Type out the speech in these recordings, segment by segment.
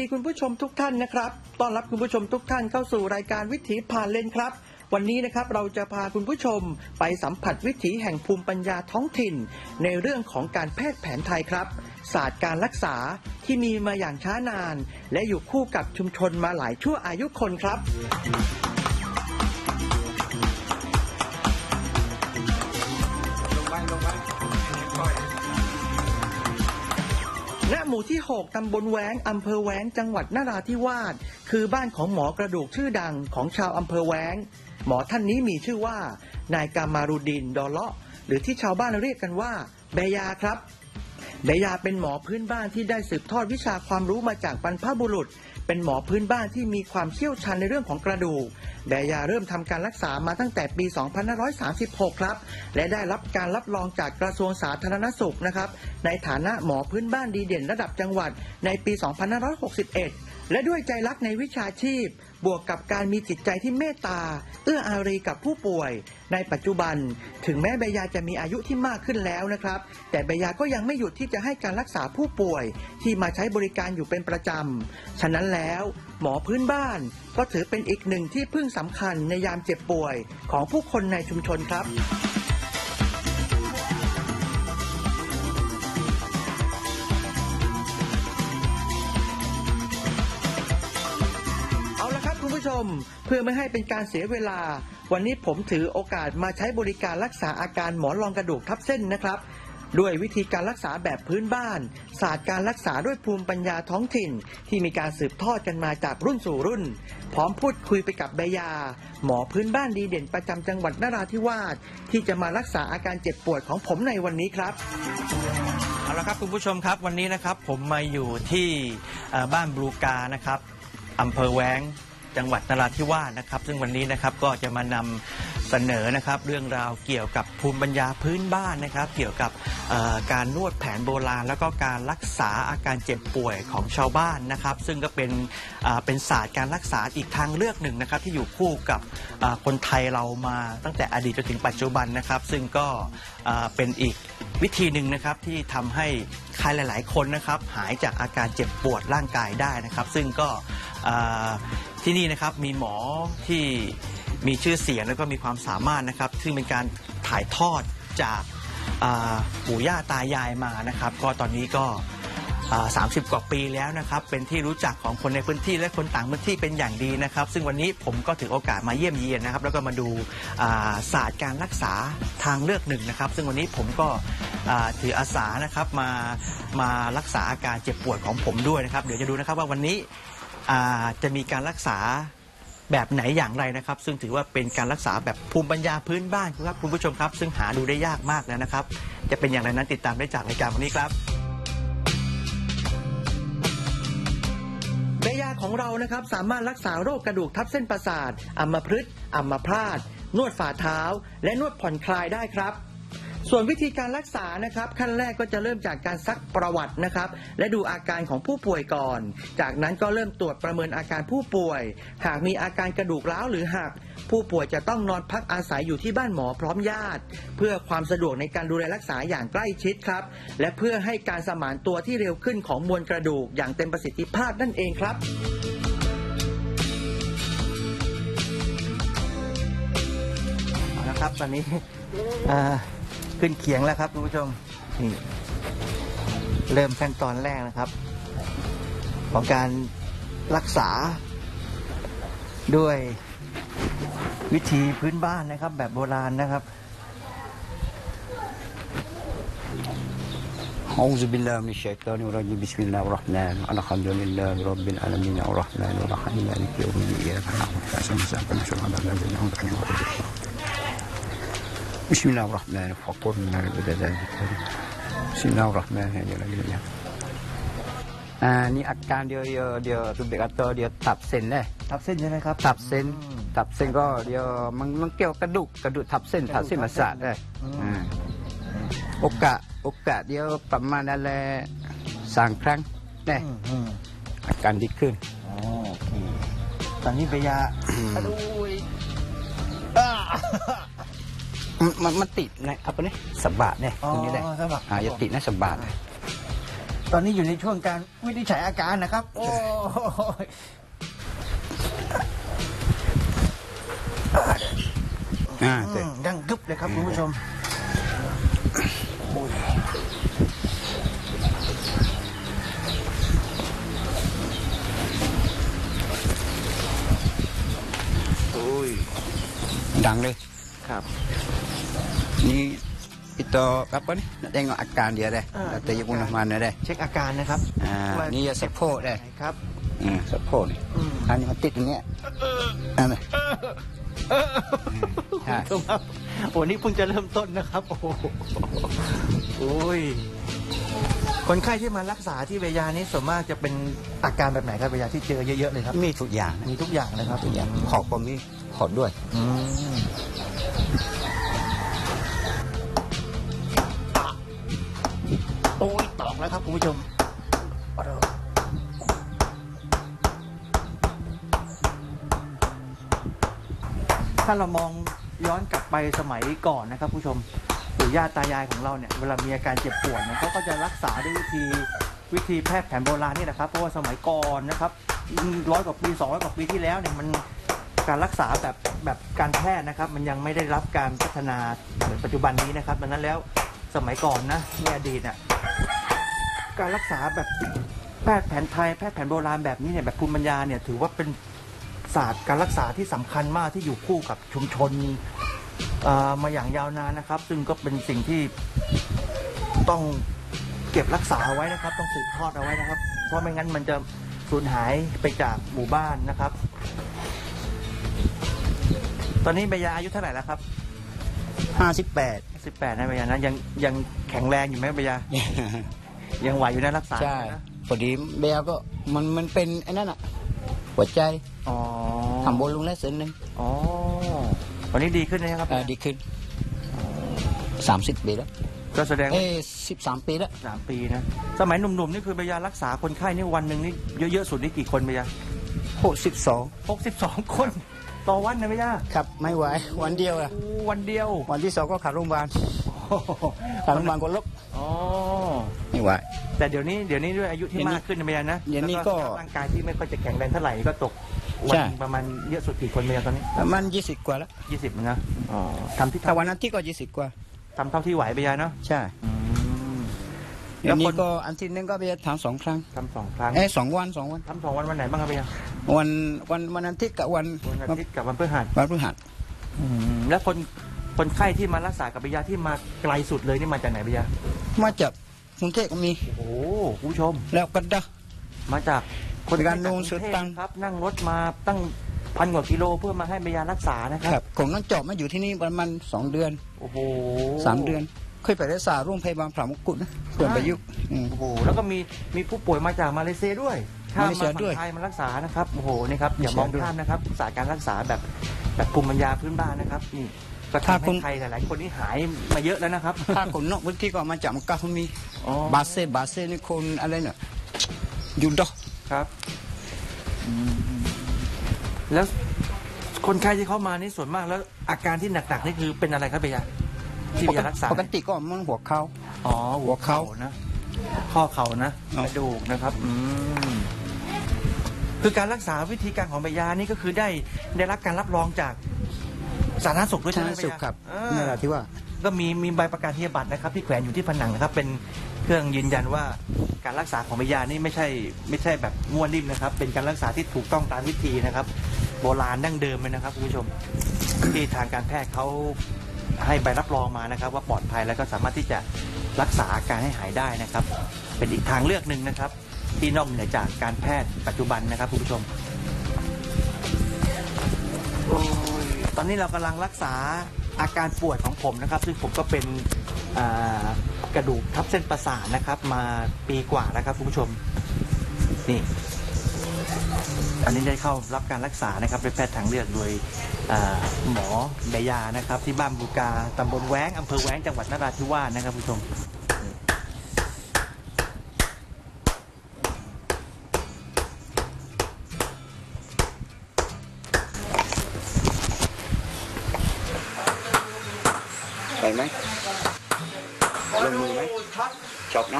วัสดีคุณผู้ชมทุกท่านนะครับต้อนรับคุณผู้ชมทุกท่านเข้าสู่รายการวิถีผ่านเลนครับ วันนี้นะครับเราจะพาคุณผู้ชมไปสัมผัสวิถีแห่งภูมิปัญญาท้องถิ่น ในเรื่องของการแพทย์แผนไทยครับ ศาสตร์การรักษาที่มีมาอย่างช้านาน และอยู่คู่กับชุมชนมาหลายชั่วอายุคนครับ หมู่ที่ 6 ตำบลแหวงอำเภอแหวงจังหวัดนราธิวาส คือบ้านของหมอกระดูกชื่อดังของชาวอำเภอแหวง หมอท่านนี้มีชื่อว่า นายกามารุดิน ดอเลาะ หรือที่ชาวบ้านเรียกกันว่า เบยาครับเบยาเป็นหมอพื้นบ้านที่ได้สืบทอดวิชาความรู้มาจากบรรพบุรุษ เป็นหมอพื้นบ้านที่มีความเชี่ยวชาญในเรื่องของกระดูกเบยาเริ่มทำการรักษามาตั้งแต่ปี 2536 ครับ และได้รับการรับรองจากกระทรวงสาธารณสุขนะครับ ในฐานะหมอพื้นบ้านดีเด่นระดับจังหวัดในปี 2561 และด้วยใจรักในวิชาชีพ บวกกับการมีจิตใจที่เมตตา เอื้ออารีกับผู้ป่วย ในปัจจุบัน ถึงแม้เบยาจะมีอายุที่มากขึ้นแล้วนะครับ แต่เบยาก็ยังไม่หยุดที่จะให้การรักษาผู้ป่วย ที่มาใช้บริการอยู่เป็นประจำฉะนั้นแล้ว หมอพื้นบ้าน ก็ถือเป็นอีกหนึ่งที่พึ่งสำคัญในยามเจ็บป่วยของผู้คนในชุมชนครับเอาละครับคุณผู้ชมเพื่อไม่ให้เป็นการเสียเวลา วันนี้ผมถือโอกาสมาใช้บริการรักษาอาการหมอนรองกระดูกทับเส้นนะครับ ด้วยวิธีการรักษาแบบพื้นบ้าน ศาสตร์การรักษาด้วยภูมิปัญญาท้องถิ่น ที่มีการสืบทอดกันมาจากรุ่นสู่รุ่น พร้อมพูดคุยไปกับใบยา หมอพื้นบ้านดีเด่นประจำจังหวัดนราธิวาสที่จะมารักษาอาการเจ็บปวดของผมในวันนี้ครับเอาละครับคุณผู้ชมครับวันนี้นะครับผมมาอยู่ที่เอ่อบ้านบลูกานะครับอำเภอแวง จังหวัดนราธิวาสนะครับ ซึ่งวันนี้นะครับก็จะมานำเสนอนะครับ เรื่องราวเกี่ยวกับภูมิปัญญาพื้นบ้านนะครับ เกี่ยวกับการนวดแผนโบราณ แล้วก็การรักษาอาการเจ็บป่วยของชาวบ้านนะครับ ซึ่งก็เป็นเป็นศาสตร์การรักษาอีกทางเลือกหนึ่งนะครับ ที่อยู่คู่กับคนไทยเรามาตั้งแต่อดีตจนถึงปัจจุบันนะครับ ซึ่งก็เป็นอีกวิธีหนึ่งนะครับที่ทำให้ใครหลาย ๆ คนนะครับหายจากอาการเจ็บปวดร่างกายได้นะครับ ซึ่งก็ ที่นี่นะครับมีหมอที่มีชื่อเสียงแล้วก็มีความสามารถนะครับ ซึ่งเป็นการถ่ายทอดจากอ่าปู่ย่าตายายมานะครับ ก็ตอนนี้ก็สามสิบกว่าปีแล้วนะครับ เป็นที่รู้จักของคนในพื้นที่และคนต่างพื้นที่เป็นอย่างดีนะครับ ซึ่งวันนี้ผมก็ถือโอกาสมาเยี่ยมเยียนนะครับ แล้วก็มาดูอ่าศาสตร์การรักษาทางเลือกหนึ่งนะครับ ซึ่งวันนี้ผมก็อ่าถืออาสานะครับมามารักษาอาการเจ็บปวดของผมด้วยนะครับ เดี๋ยวจะดูนะครับว่าวันนี้ อ่าจะมีการรักษาแบบไหนอย่างไรนะครับ ซึ่งถือว่าเป็นการรักษาแบบภูมิปัญญาพื้นบ้านครับคุณผู้ชมครับ ซึ่งหาดูได้ยากมากแล้วนะครับ จะเป็นอย่างไรนั้นติดตามได้จากรายการวันนี้ครับเบยาของเรานะครับสามารถรักษาโรคกระดูกทับเส้นประสาทอัมพฤกษ์อัมพาตนวดฝ่าเท้า และนวดผ่อนคลายได้ครับ ส่วนวิธีการรักษานะครับขั้นแรกก็จะเริ่มจากการซักประวัตินะครับ และดูอาการของผู้ป่วยก่อน จากนั้นก็เริ่มตรวจประเมินอาการผู้ป่วย หากมีอาการกระดูกร้าวหรือหัก ผู้ป่วยจะต้องนอนพักอาศัยอยู่ที่บ้านหมอพร้อมญาติ เพื่อความสะดวกในการดูแลรักษาอย่างใกล้ชิดครับ และเพื่อให้การสมานตัวที่เร็วขึ้นของมวลกระดูกอย่างเต็มประสิทธิภาพนั่นเองครับเอาละครับตอนนี้อ่า ขึ้นเขียงแล้วครับคุณผู้ชมนี่เริ่มขั้นตอนแรกนะครับ ของการรักษา ด้วยวิธีพื้นบ้านนะครับ แบบโบราณนะครับ أعوذ بالله من الشيطان الرجيم بسم الله الرحمن الرحيم الحمد لله رب العالمين الرحمن الرحيم مالك يوم الدين إياك نعبد وإياك نستعين بسم الله الرحمن الرحيم فقر من البدن بسم الله الرحمن الرحيم อ่านี่อาการเดียวเดียวเดียวตุเบกอัตโตเดียวตับเส้นเลย ทับเส้นใช่ไหมครับ ตับเส้นตับเส้นก็เดียวมันมันเกี่ยวกระดูกกระดูกทับเส้นทับเส้นประสาทเลย อืม อ่าโอกาสโอกาสเดียวประมาณนั้นแหละสามครั้งเนี่ย อืมอืม อาการดีขึ้น อ๋อโอเคตอนนี้เบยาอะดูย มัน มันมันติดนะเอาไปนี่สะบาดเนี่ยอ๋อตรงนี้เลยสะบักอ่าอย่าติดนะสะบาดตอนนี้อยู่ในช่วงการวินิจฉัยอาการนะครับ โอ้ยอ่าอืเต็มมดังกึบเลยครับคุณผู้ชมโอ้ยดังเลย ครับ Ni kita apa ni? Nak tengok akan dia dah. Ah, Kata dia akan. pun mana dah. เช็คอาการนะครับ Ah, ว่า ni ya support dah. ครับ Hmm, support ni. Hmm. Ha ni mati ni. Ha ni. ใช่ถูกครับโอ้นี่เพิ่งจะเริ่มต้นนะครับ โอ้โหโอ้ยคนไข้ที่มารักษาที่เวยานี้ส่วนมากจะเป็นอาการแบบไหนครับเวยาที่เจอเยอะๆเลยครับ มีทุกอย่างนะมีทุกอย่างเลยครับทุกอย่างขอบก็มีขอดด้วย อืม โอ้ยตอกแล้วครับคุณผู้ชมถ้าเรามองย้อนกลับไปสมัยก่อนนะครับ ผู้ชมปู่ย่าตายายของเราเนี่ยเวลามีอาการเจ็บปวดเนี่ยเขาก็จะรักษาด้วยวิธีวิธีแพทย์แผนโบราณนี่นะครับ เพราะว่าสมัยก่อนนะครับร้อยกว่าปีสองร้อยกว่าปีที่แล้วเนี่ยมันการรักษาแบบแบบการแพทย์นะครับ มันยังไม่ได้รับการพัฒนาเหมือนปัจจุบันนี้นะครับดังนั้นแล้วสมัยก่อนนะในอดีตน่ะ การรักษาแบบแพทย์แผนไทยแพทย์แผนโบราณแบบนี้เนี่ยแบบภูมิปัญญาเนี่ยถือว่าเป็นศาสตร์การรักษาที่สำคัญมากที่อยู่คู่กับชุมชนเอ่อมาอย่างยาวนานนะครับ ซึ่งก็เป็นสิ่งที่ต้องเก็บรักษาเอาไว้นะครับ ต้องสืบทอดเอาไว้นะครับ เพราะไม่งั้นมันจะสูญหายไปจากหมู่บ้านนะครับ ตอนนี้เบยาอายุเท่าไหร่แล้วครับห้าสิบแปด18นะเบยานะยังยังแข็งแรงอยู่ไหมเบยา ยังไหวอยู่นะรักษาใช่นะพอดีเบียก็มันมันเป็นไอ้นั่นอะ หัวใจอ๋อทำบนลุงแล้วเส้นหนึ่งอ๋อวันนี้ดีขึ้นนะครับ อ่าดีขึ้นสามสิบปีแล้วก็แสดงว่าเอ้สิบสามปีแล้วสามปีนะ สมัยหนุ่มๆนี่คือเบยารักษาคนไข้นี่วันหนึ่งนี่เยอะๆสุดนี่กี่คนเบยาหกสิบสองหกสิบสองคน ต่อวันนะเบยาครับไม่ไหววันเดียวอะโอ้วันเดียววันที่สองก็ขาดโรงพยาบาลโอ้โหขาดโรงพยาบาลก็ลบอ๋อ ไม่ไหวแต่เดี๋ยวนี้เดี๋ยวนี้ด้วยอายุที่เดี๋ยวนี้มากขึ้นนะเบยานะเดี๋ยวนี้แล้ก็ร่างกายที่ไม่ค่อยจะแข็งแรงเท่าไหร่ก็ตกวัใช่ นประมาณเยอะสุดกี่คนเบยาตอนนี้ประมาณยี่สิบกว่าแล้วยี่สิบนะอ๋อทำที่ถ้าวันอาทิตย์ก็ยี่สิบกว่า ทำเท่าที่ไหวเบยาเนาะใช่อืมเดี๋ยวนี้แล้วคนก็อาทิตย์หนึงก็ไปทำสองครั้งทำสองครั้งเอ้ยสองวันสองวัน ทำสองวันวันไหนบ้างครับเบยาวันวันวันอาทิตย์กับวันวันอาทิตย์กับวันพฤหัสวันพฤหัสอืมแล้วคนคนไข้ที่มารักษากับเบยาที่มาไกลสุดเลยนี่มาจากไหนเบยามาจาก กรุงเทพก็มี โอ้โหคุณผู้ชม แล้วก็ดะ มาจากคนการจากนูนกรุสุดเทพตัง ครับ นั่งรถมาตั้งพันกว่ากิโลเพื่อมาให้เบยารักษานะคครัรับ บของน้องจอบมาอยู่ที่นี่ประมาณสองเดือนโอ้โหสามเดือนเคยไปรักษาโรงพยาบาลพระมงกุฎนะเพื่อนประยุกต์อืม โอ้โหแล้วก็มีมีผู้ป่วยมาจากมาเลเซียด้วยข้ามมาเลเซียมาด้วยฝั่งไทยมารักษานะครับโอ้โหนี่ครับอย่ามาเลเซีมยองด้วย ข้ามนะครับศาสตร์การรักษาแบบแบบภูมิปัญญาพื้นบ้านนะครับนี่ ก็ถ้าทำคุให้ณไทยหลายๆคนนี่หายมาเยอะแล้วนะครับ ถ้าคนนอกพื้นที่ก็มาจากมักกะฮมีอ๋อ บาเซบาเซนี่คนอะไรเนี่ยยูดอครับอืมแล้วคนไข้ที่เข้ามานี่ส่วนมากแล้วอาการที่หนักๆนี่คือเป็นอะไรครับเบยาที่เบยารักษาปกติก็มันหัวเข่าอ๋อหัวเข่าหัวเข่านะ ข้อเข่านะอ๋อกระดูกนะครับ อืมคือการรักษาวิธีการของใบยานี่ก็คือได้ได้รับการรับรองจาก สาธารณสุขด้วยชใช่ไหมนะสุขครับอ่านี่แหละที่ว่าก็มีมีใบประกาศนียบัตรนะครับ ที่แขวนอยู่ที่ผนังนะครับ เป็นเครื่องยืนยันว่าการรักษาของใบยานี่ไม่ใช่ไม่ใช่แบบม้วนริมนะครับ เป็นการรักษาที่ถูกต้องตามวิธีนะครับ โบราณดั้งเดิมเลยนะครับคุณผู้ชม ที่ทางการแพทย์เขาให้ใบรับรองมานะครับ ว่าปลอดภัยแล้วก็สามารถที่จะรักษาอาการให้หายได้นะครับ เป็นอีกทางเลือกหนึ่งนะครับ ที่นอกเหนือจากการแพทย์ปัจจุบันนะครับคุณผู้ชม ตอนนี้เรากำลังรักษาอาการปวดของผมนะครับ ซึ่งผมก็เป็นกระดูกทับเส้นประสาทนะครับ มาปีกว่าแล้วครับคุณผู้ชมนี่อันนี้ได้เข้ารับการรักษานะครับเป็นแพทย์ทางเลือกโดยหมอเบยานะครับ ที่บ้านบูกาตำบลแว้งอำเภอแว้งจังหวัดนราธิวาสนะครับคุณผู้ชม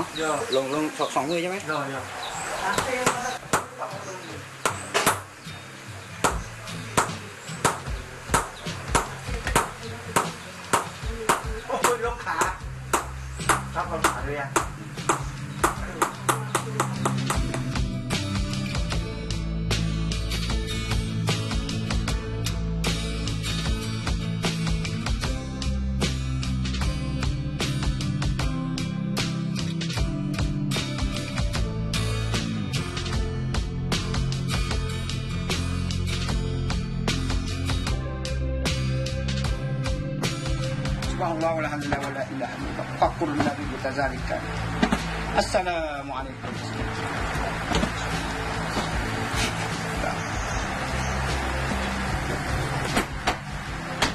นาะย่อลงลงสองสองมือใช่ไหม Subhanallah walhamdulillah wala ilaha illallah Fakur nabi kita zalika Assalamualaikum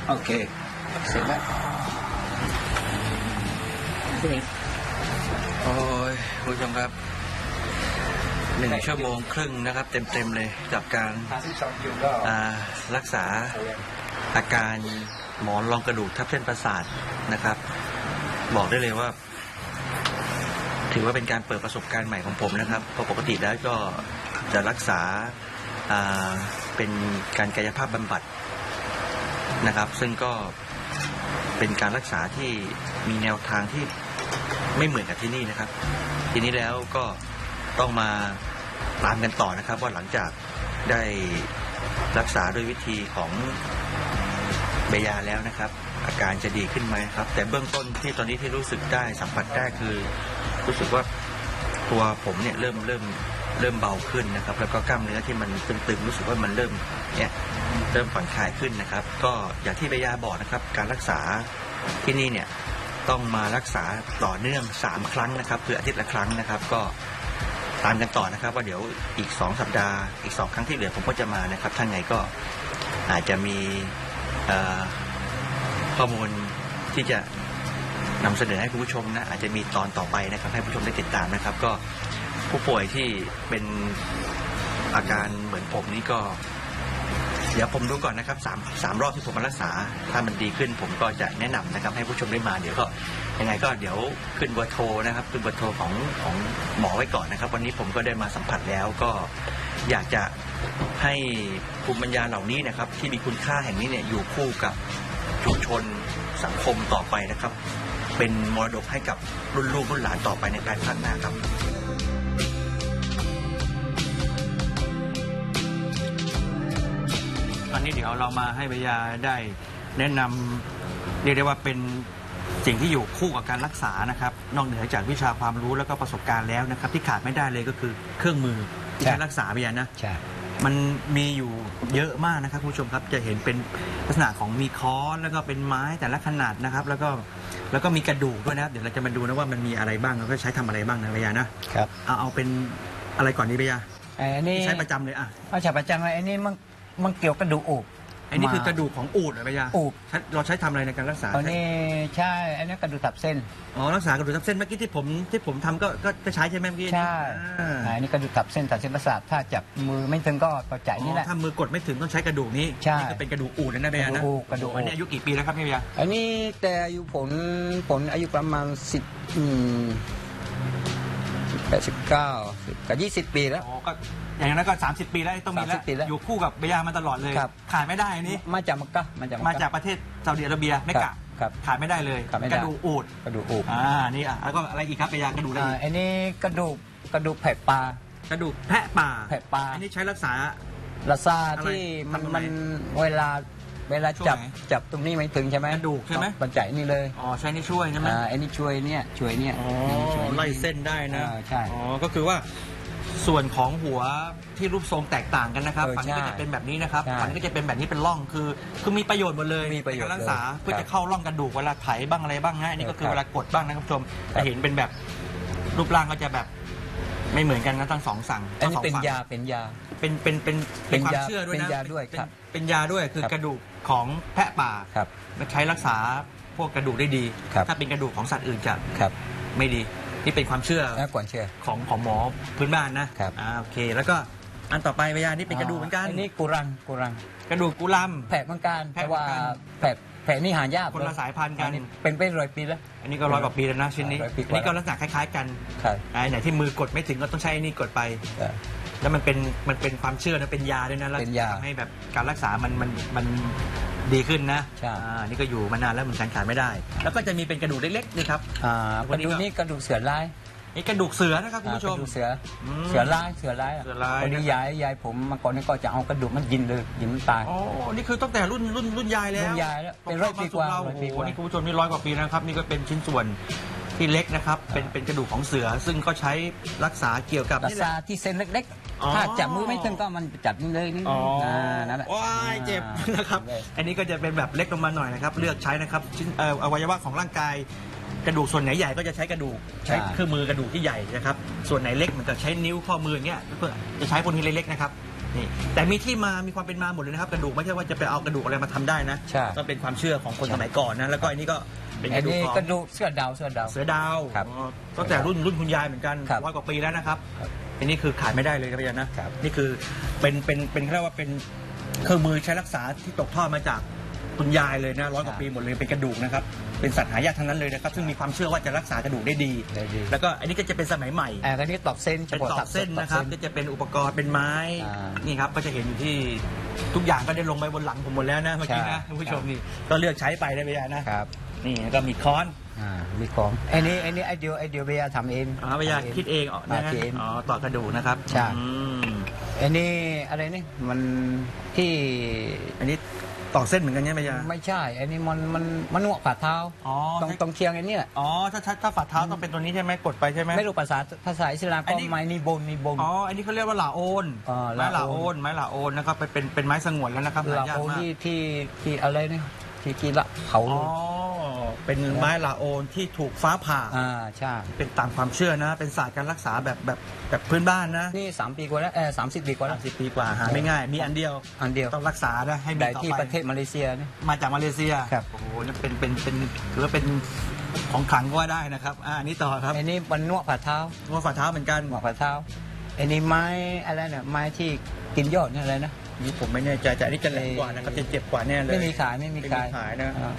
Okey. Sila. โอ้ยคุณผู้ชมครับหนึ่งชั่วโมงครึ่งนะครับ เต็มๆเลยกับการ Kasih song juga. อ่ารักษาอาการ หมอนรองกระดูกทับเส้นประสาทนะครับ บอกได้เลยว่า ถือว่าเป็นการเปิดประสบการณ์ใหม่ของผมนะครับเพราะปกติแล้วก็จะรักษาาเป็นการกายภาพบำบัดนะครับ ซึ่งก็เป็นการรักษาที่มีแนวทางที่ไม่เหมือนกับที่นี่นะครับ ทีนี้แล้วก็ต้องมาตามกันต่อนะครับ ว่าหลังจากได้รักษาด้วยวิธีของ เบยาแล้วนะครับ อาการจะดีขึ้นไหมครับ แต่เบื้องต้นที่ตอนนี้ที่รู้สึกได้สัมผัสได้คือ รู้สึกว่าตัวผมเนี่ยเริ่มเริ่มเริ่มเบาขึ้นนะครับ แล้วก็กล้ามเนื้อที่มันตึงๆรู้สึกว่ามันเริ่มเนี่ยเริ่มผ่อนคลายขึ้นนะครับ ก็อย่างที่เบยาบอกนะครับ การรักษาที่นี่เนี่ยต้องมารักษาต่อเนื่อง 3 ครั้งนะครับคืออาทิตย์ละครั้งนะครับ ก็ตามกันต่อนะครับ ว่าเดี๋ยวอีก 2 สัปดาห์อีก 2 ครั้งที่เหลือผมก็จะมานะครับถ้านไงก็อาจจะมี ข้อมูลที่จะนำเสนอให้คุณผู้ชมนะอาจจะมีตอนต่อไปนะครับ ให้ผู้ชมได้ติดตามนะครับ ก็ผู้ป่วยที่เป็นอาการเหมือนผมนี่ก็ เดี๋ยวผมดูก่อนนะครับสามสามรอบที่ผมมารักษา ถ้ามันดีขึ้นผมก็จะแนะนำนะครับ ให้ผู้ชมได้มาเดี๋ยวก็ ยังไงก็เดี๋ยวขึ้นเบอร์โทรนะครับขึ้นเบอร์โทรของของหมอไว้ก่อนนะครับ วันนี้ผมก็ได้มาสัมผัสแล้วก็อยากจะให้ภูมิปัญญาเหล่านี้นะครับ ที่มีคุณค่าแห่งนี้เนี่ยอยู่คู่กับชุมชนสังคมต่อไปนะครับ เป็นมรดกให้กับรุ่นลูกรุ่นหลานต่อไปในภายภาคหน้าครับตอนนี้เดี๋ยวเรามาให้วิยาได้แนะนำเรียกได้ว่าเป็น สิ่งที่อยู่คู่กับการรักษานะครับ นอกเหนือจากวิชาความรู้แล้วก็ประสบการณ์แล้วนะครับ ที่ขาดไม่ได้เลยก็คือเครื่องมือที่ใช่ใช้รักษาวิยานะใช่มันมีอยู่เยอะมากนะครับคุณผู้ชมครับจะเห็นเป็นลักษณะของมีค้อนแล้วก็เป็นไม้แต่ละขนาดนะครับ แล้วก็แล้วก็มีกระดูกด้วยนะครับ เดี๋ยวเราจะมาดูนะว่ามันมีอะไรบ้างแล้วก็ใช้ทำอะไรบ้างนะเบียานะครับเอาเอาเป็นอะไรก่อนดีเบียาไอ้นี่ที่ใช้ประจำเลยอะเอาใช้ประจำไอ้นี่มันมันเกี่ยวกระดูกอกไอ้นี่คือกระดูกของอูดเหรอเบียาอูฐใช้เราใช้ทำอะไรในการรักษาอันนี้ใช่อันนี้กระดูกตับเส้น อ๋อรักษากระดูกทับเส้นเมื่อกี้ที่ผมที่ผมทำก็ก็ก็ใช้ใช่ไหมเมื่อกี้ใช่อ่าอันนี้กระดูกตับเส้นตับเส้นประสาทถ้าจับมือไม่ถึงก็ต่อใจนี่แหละ อ๋อถ้ามือกดไม่ถึงต้องใช้กระดูกนี้ใช่นี่ก็เป็นกระดูกอูดนะเบียานะกระดูกอูฐกระดูกอูฐ อันนี้อายุกี่ปีแล้วครับพี่เบียาอันนี้แต่อายุผลผลอายุประมาณสิบอืม แปดสิบเก้าสิบกับยี่สิบปีแล้วอ๋อก็อย่างนั้นก็ 30 ปีแล้วต้องมีแล้ว 30ปีแล้วอยู่คู่กับเบียามาตลอดเลย ครับ ขาดไม่ได้อันนี้ มาจากมักกะมาจากมาจากประเทศซาอุดิอาระเบียไม่กะครับขาดไม่ได้เลยขาดไม่ได้ กระดูกอูดกระดูกอกอ่านี่อะแล้วก็อะไรอีกครับเบียากระดูกอะไรอ่าอีกอันนี้กระดูกกระดูกแผลปลา กระดูกแพะป่าแพะป่า อันนี้ใช้รักษาลาซาอะไรที่มันทำตรงไหนมันเวลา เวลาช่วงจับไหนจับตรงนี้ไม่ถึงใช่ไหมกระดูกใช่ไหมต้องใจนี่เลยอ๋อใช้นี่ช่วยใช่ไหมอ่าอันนี้ช่วยเนี่ยช่วยเนี่ยอ๋อช่วยไล่เส้นได้นะอ่าใช่ อ๋อก็คือว่าส่วนของหัวที่รูปทรงแตกต่างกันนะครับเออฝั่งนี้ก็ใช่จะเป็นแบบนี้นะครับใช่ฝั่งนี้ก็จะเป็นแบบนี้เป็นร่องคือ คือมีประโยชน์หมดเลยมีประโยชน์ในการรักษาเลยเพื่อครับจะเข้าร่องกระดูกเวลาไถบ้างอะไรบ้างนะอันนี้ก็คือครับเวลากดบ้างนะครับผู้ชมครัจะบเห็นเป็นแบบรูปร่างก็จะแบบไม่เหมือนกันนะทั้งสองสั่งอันทั้งนี้สองเป็นฝั่งยาเป็นยา เป็นเป็นเป็นเป็นความยาเชื่อด้วยนะเป็นยาด้วยเป็นครับเป็นยาด้วยคือครับกระดูก ของแพะป่าครับใช้รักษาพวกกระดูกได้ดี ครับถ้าเป็นกระดูกของสัตว์อื่นจะครับไม่ดี นี่เป็นความเชื่อน่ากวนเชื่อ ของของหมอพื้นบ้านนะครับ อ่าโอเค แล้วก็อันต่อไปพยานี่เป็นกระดูกเหมือนกันอันนี้กุรังกุรัง กระดูกกุลัมแผลเหมือนกันแผลแต่ว่าเหมือนกันแผลแผลนี่หายากคนละสายพันธุ์กันอัเป็นไปร้อยปีแล้วอันนี้ก็ร้อยกว่าปีแล้วนะชิ้นนี้ร้อยปีกอัว่านนี้ก็ลักษณะคล้าย ๆ กันครับไอ้ไหนที่มือกดไม่ถึงก็ต้องใช้ไอ้นี่กดไป ครับ แล้วมันเป็นมันเป็นความเชื่อนะเป็นยาด้วยนะแล้วเป็นยาทำให้แบบการรักษามันมันมันดีขึ้นนะใช่ อ่านี่ก็อยู่มานานแล้วเหมือนกันขายไม่ได้ แล้วก็จะมีเป็นกระดูกเล็กๆนี่ครับ อ่ากระดูกนี่กระดูกเสือลายนี่กระดูกเสือนะครับคุณผู้ชมอ่ากระดูกเสืออมเสือลายเสือลายะเสือลายพอดีนะครับยายยายผมเมาก่อนนี่ก็จะเอากระดูกมันยินเลยยินมันตาย อ๋อนี่คือตั้งแต่รุ่นรุ่ นรุ่นยายแล้วรุ่นยายแล้วเป็นร้อยปีกว่าเรร้อยปีโอ้กโหว่านี่คุณผู้ชมนี่ร้อยกว่าปีนะครับนี่ก็เป็นชิ้นส่วนที่เล็กนะครับ เป็นเป็นกระดูกของเสือ ซึ่งก็ใช้รักษาเกี่ยวกับรักนี่แหษาละ ที่เส้นเล็กอ๋อ ๆ ถ้าจับมือไม่ถึงก็มันจับนี่เลยนี่อ๋อนั่นแหละว้ายเจ็บอ่านะครับ อันนี้ก็จะเป็นแบบเล็กลงมาหน่อยนะครับ เลือกใช้นะครับชิ้นเอ่ออวัยวะของร่างกาย กระดูกส่วนไหนใหญ่ก็จะใช้กระดูก ใช้เครื่องมือกระดูกที่ใหญ่นะครับ ส่วนไหนเล็กมันจะใช้นิ้วข้อมืออย่างเงี้ยเพื่อจะใช้พวกนี้เล็กๆนะครับ นี่ แต่มีที่มา มีความเป็นมาหมดเลยนะครับ กระดูกไม่ใช่ว่าจะไปเอากระดูกอะไรมาทำได้นะ ใช่ ก็เป็นความเชื่อของคนสมัยก่อนนะ แล้วก็อันนี้ก็ เป็นกอันระดูกนี้ของกระดูกเสือดาวเสือดาว เสือดาวครับอ๋อตั้งแต่รุ่นรุ่นคุณยายเหมือนกันครับร้อยกว่าปีแล้วนะครับ ครับอันนี้คือขายไม่ได้เลยครับพี่ยันนะครับ นี่คือเป็นเป็นเป็นเรียกว่าเป็นเครื่องมือใช้รักษาที่ตกทอดมาจากคุณยายเลยนะร้อยกว่าปีหมดเลยเป็นกระดูกนะครับ เป็นสัตว์หายากทั้งนั้นเลยนะครับ ซึ่งมีความเชื่อว่าจะรักษากระดูกได้ดี ได้ดีแล้วก็อันนี้ก็จะเป็นสมัยใหม่ อ่าอันนี้ตอกเส้นเป็นตอกเส้นนะครับตอกก็จะเป็นอุปกรณ์เป็นไม้ อ่านี่ครับก็จะเห็นอยู่ที่ทุกอย่างก็ได้ลงไปบนหลังผมหมดแล้วนะเมื่อกี้นะใช่ ท่านผู้ชมนี่ก็เลือกใช้ไปได้ไหมนะครับ นี่แล้วก็มีค้อนอ่ามีของอันนี้อันนี้ไอเดียไอเดียเบียทำเองอ๋อพยาคิดเองอ๋อนะอ่าฮะคิดเองอ๋อต่อกระดูกนะครับใช่ อืมอันนี้อะไรนี่มันที่อันนี้ตอกเส้นเหมือนกันใช่ไหมยาไม่ใช่อันนี้มันมันมันหนวกฝ่าเท้าอ๋อตรงตรงเคียงอันเนี้ยอ๋อถ้าถ้าถ้าฝ่าเท้าต้องเป็นตัวนี้ใช่ไหมกดไปใช่ไหม ไม่รู้ภาษาภาษาอิสลามอันก็นี้ ไม้นี่บนนี่บน อ๋อ อันนี้เขาเรียกว่าหลาโอน อ่าไม้หลาหลาโอโอนน ไม้หลาโอนนะครับเป็นเป็นเป็นไม้สงวนแล้วนะครับหเราายากโอมากที่ที่ที่อะไรนี่ที่ที่ละเขาอ๋อ เป็นไม้หลาโอนที่ถูกฟ้าผ่า อ่าใช่ เป็นตามความเชื่อนะ เป็นศาสตร์การรักษาแบบแบบแบบพื้นบ้านนะนี่สามปีกว่าแล้วเออสามสิบปีกว่าแล้ว สิบปีกว่าหาไม่ง่าย มีอันเดียวอันเดียว ต้องรักษานะให้มีได้ต่อที่ไปประเทศมาเลเซียนี่มาจากมาเลเซียครับ โอ้โหนั่นเป็นเป็นเป็นถือว่าเป็นของขลังก็ว่าได้นะครับอ่าอันนี้ต่อครับอันนี้มันนวดฝ่าเท้าว่าฝ่าเท้าเหมือนกันนวดฝ่าเท้าอันนี้ไม้อะไรเนี่ยไม้ที่กินยอดเนี่ยอะไรนะ นี่ผมไม่แน่ใจแต่อันนี้จะแรงกว่านะครับจะเจ็บกว่าแน่เลยไม่มีขายไม่มีไม่มีขายขาย นะ อ่า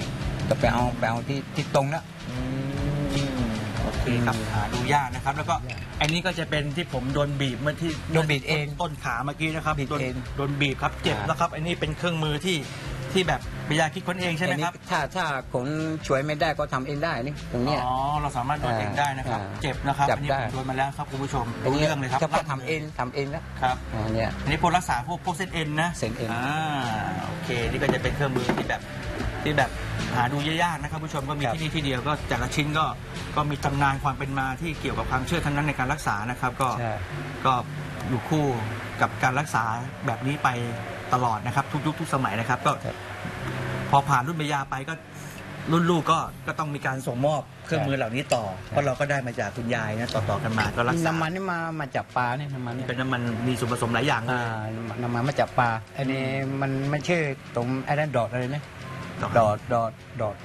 จะไปเอาไปเอาที่ที่ตรงนะอืมโอเคครับหาดูยากนะครับ แล้วก็ยากอันนี้ก็จะเป็นที่ผมโดนบีบเมื่อที่โดนบีบเองต้นขาเมื่อกี้นะครับบีบโดนเอง โดนบีบครับเจ็บอ่านะครับ อันนี้เป็นเครื่องมือที่ที่แบบปิยาคิดค้นเองใช่ไหมอันนี้ครับ ถ้าถ้าคนช่วยไม่ได้ก็ทำเองได้นี่ตรงเนี้ยอ๋อเราสามารถโดนเองได้นะครับอ่าเจ็บนะครับจับอันนี้ได้ผมโดนมาแล้วครับคุณผู้ชมอันรู้นี้เรื่องเลยครับเฉพาะทำเองทำเองนะครับอันเนี้ยอันนี้พวกรักษาพวกพวกเส้นเอ็นนะเส้นเอ็นอ่าโอเคนี่ก็จะเป็นเครื่องมือที่แบบที่แบบ หาดูยากๆนะครับผู้ชมก็มีครับที่นี่ที่เดียวก็แต่ละชิ้นก็ก็มีตำนานความเป็นมาที่เกี่ยวกับความเชื่อทั้งนั้นในการรักษานะครับ ก็ใช่ ก็อยู่คู่กับการรักษาแบบนี้ไปตลอดนะครับ ทุกยุคทุกสมัยนะครับ ก็ครับ พอผ่านรุ่นเบยาไปก็รุ่นลูกก็ก็ต้องมีการส่งมอบเครื่องมือเหล่านี้ต่อ เพราะเราก็ได้มาจากคุณยายนะต่อๆกันมาก็รักษาน้ำมันนี่มามาจากปลาเนี่ยน้ำมันเนี่ยเป็นน้ำมันมีส่วนผสมหลายอย่างเลย อ่าน้ำมันมาจากปลาอันนี้มันไม่ชื่อตรงไอ้นั่นดอดอะไรนะ ดอกดอดดอดดอด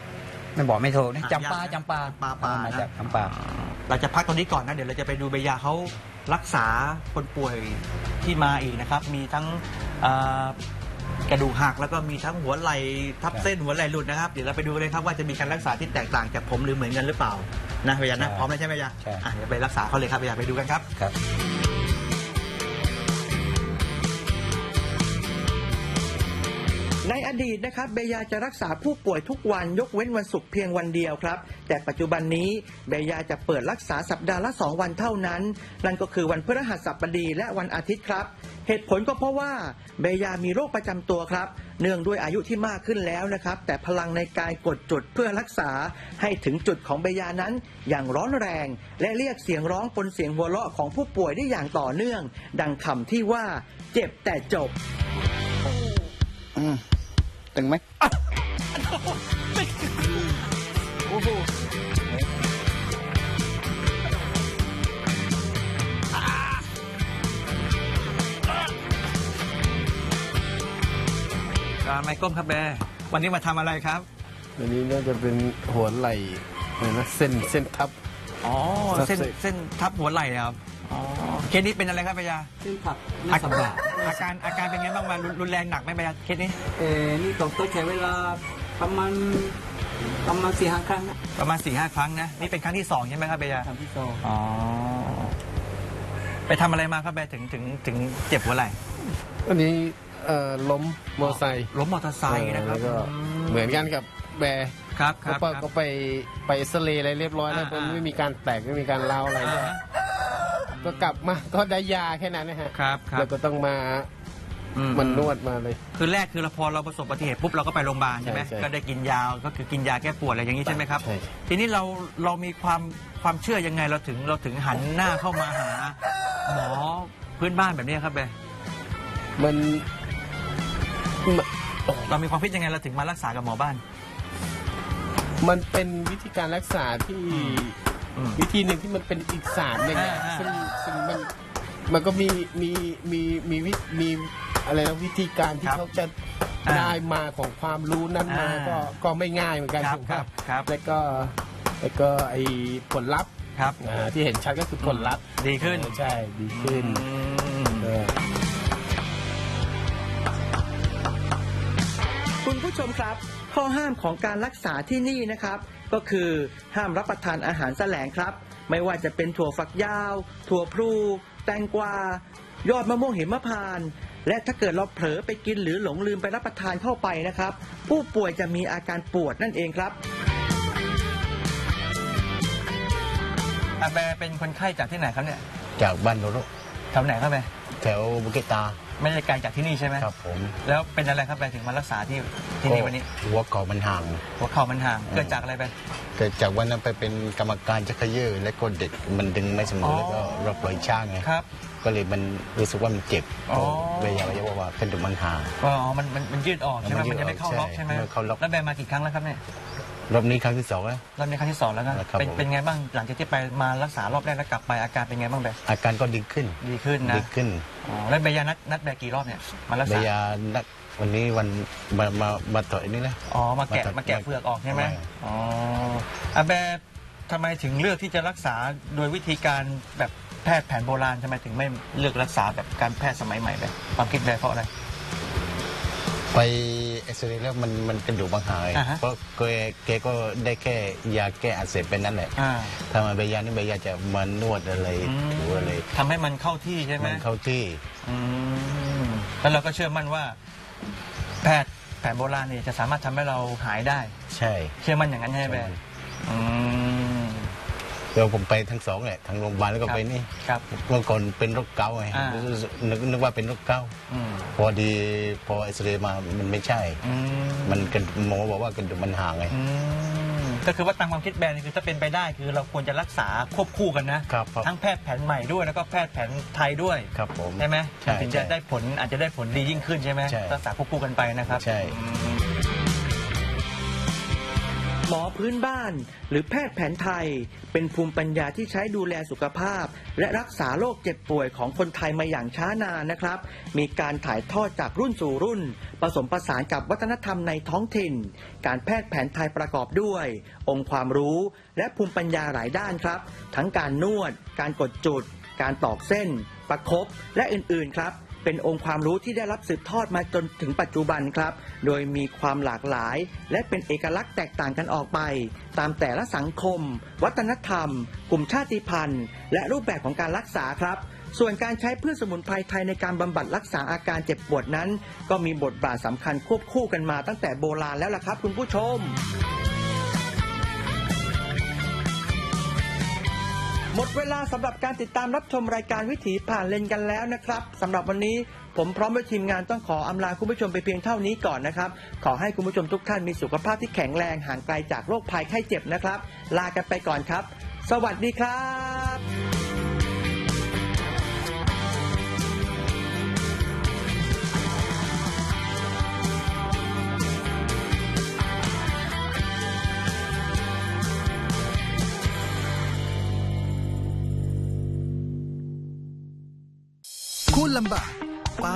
ไม่บอกไม่ถูกนะอะจำปายากนะจำปาปลาปลาอ่มานะจากจำปา เราจะพักตรงนี้ก่อนนะ เดี๋ยวเราจะไปดูเบยาเขารักษาคนป่วยที่มาอีกนะครับ มีทั้งเอ่อกระดูกหักแล้วก็มีทั้งหัวไหล่ทับเส้นหัวไหล่หลุดนะครับ เดี๋ยวเราไปดูเลยครับว่าจะมีการรักษาที่แตกต่างจากผมหรือเหมือนกันหรือเปล่านะเบยานะใช่พร้อมแล้วใช่ไหมเบยาใช่ อะเดี๋ยวไปรักษาเขาเลยครับเบยาไปดูกันครับ ครับ ในอดีตนะครับเบยาจะรักษาผู้ป่วยทุกวันยกเว้นวันศุกร์เพียงวันเดียวครับ แต่ปัจจุบันนี้เบยาจะเปิดรักษาสัปดาห์ละ 2 วันเท่านั้น นั่นก็คือวันพฤหัสบดีและวันอาทิตย์ครับ เหตุผลก็เพราะว่าเบยามีโรคประจำตัวครับ เนื่องด้วยอายุที่มากขึ้นแล้วนะครับ แต่พลังในการกดจุดเพื่อรักษาให้ถึงจุดของเบยานั้น อย่างร้อนแรง และเรียกเสียงร้องปนเสียงหัวเราะของผู้ป่วยได้อย่างต่อเนื่อง ดังคำที่ว่าเจ็บแต่จบอืม ตึงไหมไมก้มครับแบวันนี้มาทำอะไรครับ อันนี้น่าจะเป็นหัวไหล่อะไรนะเส้นเส้นทับ อ๋อ เส้นเส้นเส้นทับหัวไหล่ครับ อ๋อเคสนี้เป็นอะไรครับพยาซึ่งผักอาอาการอาการเป็นไงบ้างมารุนรุนแรงหนักไหมพยาเคสนี้เออนี่ต้องต้องใช้เวลาประมาณประมาณสี่ห้าครั้งนะประมาณ4ี่ห้าครั้งนะนี่เป็นครั้งที่สองใช่ไหมครับเบยาครั้งที่สองอ๋อไปทำอะไรมาครับเบยถึงถึงถึงเจ็บหัวไหล่อันนี้เอ่อล้มมอเตอร์ไซค์ล้มมอเตอร์ไซค์นะครับแล้วก็อืเหมือนกันกับแบร์ครับคก็รับไปครับก็ไปไปเอ็กซเรย์อะไรเรียบร้อยแล้วอ่ามันไม่มีการแตกไม่มีการเล้าวอะไรอ่า ก็ฮะก็กลับมาก็ได้ยาแค่นั้นนะฮะครับครัแล้บวก็ต้องมาอืมันนวดมาเลย คือแรกคือเราพอเราประสบอุบัติเหตุปุ๊บเราก็ไปโรงพยาบาลใช่ไหมใช่ใช่ก็ได้กินยาก็คือกินยาแก้ปวดอะไรอย่างนี้ใช่ไหมครับ ใช่ ทีนี้เราเรามีความความเชื่อยังไงเราถึงเราถึงหันหน้าเข้ามาหา หมอพื้นบ้านแบบนี้ครับเบมันมันเรามีความคิดยังไงเราถึงมารักษากับหมอบ้าน มันเป็นวิธีการรักษาที่อืม วิธีหนึ่งที่มันเป็นอีกศาสตร์หนึ่งอะอ่าอ่า ซึ่งซึ่งมันมันก็มีมีมีมีวิมีอะไรนะวิธีการที่ครับเขาจะอ่าได้มาของความรู้นั้นมาอ่าก็ก็ไม่ง่ายเหมือนกันครับถูกคปะรับครับ แล้วก็แล้วก็ไอผลลัพธ์ครับ อ่าที่เห็นชัดก็คือผลลัพธ์ดีขึ้น ใช่ดีขึ้นอืมเออ คุณผู้ชมครับ ข้อห้ามของการรักษาที่นี่นะครับ ก็คือห้ามรับประทานอาหารแสลงครับ ไม่ว่าจะเป็นถั่วฝักยาว ถั่วพลู แตงกวา ยอดมะม่วงหิมพานต์และถ้าเกิดเราเผลอไปกินหรือหลงลืมไปรับประทานเข้าไปนะครับ ผู้ป่วยจะมีอาการปวดนั่นเองครับอาแบเป็นคนไข้จากที่ไหนครับเนี่ย จากบ้านโนโรแถวไหนครับแบแถวบุกิตา ไม่ได้ไกลจากที่นี่ใช่ไหมครับผมแล้วเป็นอะไรครับแบถึงมารักษาที่ที่นี่วันนี้หัวเข่ามันห่างหัวเข่ามันห่างเกิดจากอะไรไปเกิดจากวันนั้นไปเป็นกรรมการชักเขยื้อและก็เด็กมันดึงไม่เสมอ๋ออแล้วก็เราปล่อยช่างไงครับก็เลยมันรู้สึกว่ามันเจ็บอ๋อเลยอยากจะบอกว่าขึ้นถึงมันห่างอ๋อมันมันมันยืดออกใช่ไหมมันยืมันดจะไม่เข้าออกล็อกใช่ไหมใช่ไม่เข้าล็อกแล้วแบนมากี่ครั้งแล้วครับเนี่ย รอบนี้ครั้งที่สองแล้ว รอบนี้ครั้งที่สองแล้วนะครับเป็นผม เป็นไงบ้างหลังจากที่ไปมารักษารอบแรกแล้วกลับไปอาการเป็นไงบ้างแบนอาการก็ดีขึ้นดีขึ้นนะดีขึ้นอ๋อแล้วเบยานัดนัดแบกี่รอบเนี่ยมารักเบีษายานักวันนี้วันมามามาต่อยนี่นะ อ๋อมาแกะมาตัดมาแกะเปลือกออกใช่ไหมใช่ อ๋ออาแบทำไมถึงเลือกที่จะรักษาโดยวิธีการแบบแพทย์แผนโบราณทำไมถึงไม่เลือกรักษาแบบการแพทย์สมัยใหม่แบบความคิดแบเพราะอะไร ไปเอ็กซเรย์แล้วมันมันกระดูกบางหาย อ่าฮะเพราะแกแกก็ได้แค่ยาแก้อักเสบเป็นนั่นแหละอ่า ถ้ามาเบียานี่เบียาจะมานวดอะไรอืมถูอะไรทำให้มันเข้าที่ใช่ไหมมันเข้าที่อืมแล้วเราก็เชื่อมั่นว่า แพทย์แผนโบราณนี่จะสามารถทำให้เราหายได้ ใช่ เชื่อมั่นอย่างนั้นใช่ไหมใช่ อืม เดี๋ยวผมไปทั้งสองแหละทั้งโรงพยาบาลแล้วก็ครับไปนี่ครับ เมื่อก่อนเป็นโรคเกาต์ไงอ่านึกนึกว่าเป็นโรคเกาต์อืม พอดีพอเอ็กซเรย์มามันไม่ใช่ อืมมันกระหมอบอกว่ากระดูกมันห่างไง อืมก็คือว่าตามความคิดแบรนด์นี่คือถ้าเป็นไปได้คือเราควรจะรักษาควบคู่กันนะครับครับ ทั้งแพทย์แผนใหม่ด้วยแล้วก็แพทย์แผนไทยด้วย ครับผม ใช่ไหมใช่ถึงจะใช่ได้ผลอาจจะได้ผลดียิ่งขึ้นใช่ไหมใช่รักษาควบคู่กันไปนะครับใช่ อืม หมอพื้นบ้าน หรือแพทย์แผนไทย เป็นภูมิปัญญาที่ใช้ดูแลสุขภาพ และรักษาโรคเจ็บป่วยของคนไทยมาอย่างช้านานนะครับ มีการถ่ายทอดจากรุ่นสู่รุ่น ผสมผสานกับวัฒนธรรมในท้องถิ่น การแพทย์แผนไทยประกอบด้วย องค์ความรู้ และภูมิปัญญาหลายด้านครับ ทั้งการนวด การกดจุด การตอกเส้น ประคบและอื่นๆครับ เป็นองค์ความรู้ที่ได้รับสืบทอดมาจนถึงปัจจุบันครับ โดยมีความหลากหลาย และเป็นเอกลักษณ์แตกต่างกันออกไป ตามแต่ละสังคม วัฒนธรรม กลุ่มชาติพันธุ์ และรูปแบบของการรักษาครับ ส่วนการใช้พืชสมุนไพรไทยในการบำบัดรักษาอาการเจ็บปวดนั้น ก็มีบทบาทสำคัญควบคู่กันมาตั้งแต่โบราณแล้วล่ะครับ คุณผู้ชม หมดเวลาสำหรับการติดตามรับชมรายการวิถีผ่านเลนกันแล้วนะครับสำหรับวันนี้ผมพร้อมด้วยทีมงานต้องขออำลาคุณผู้ชมไปเพียงเท่านี้ก่อนนะครับ ขอให้คุณผู้ชมทุกท่านมีสุขภาพที่แข็งแรงห่างไกลจากโรคภัยไข้เจ็บนะครับ ลากันไปก่อนครับ สวัสดีครับ lamba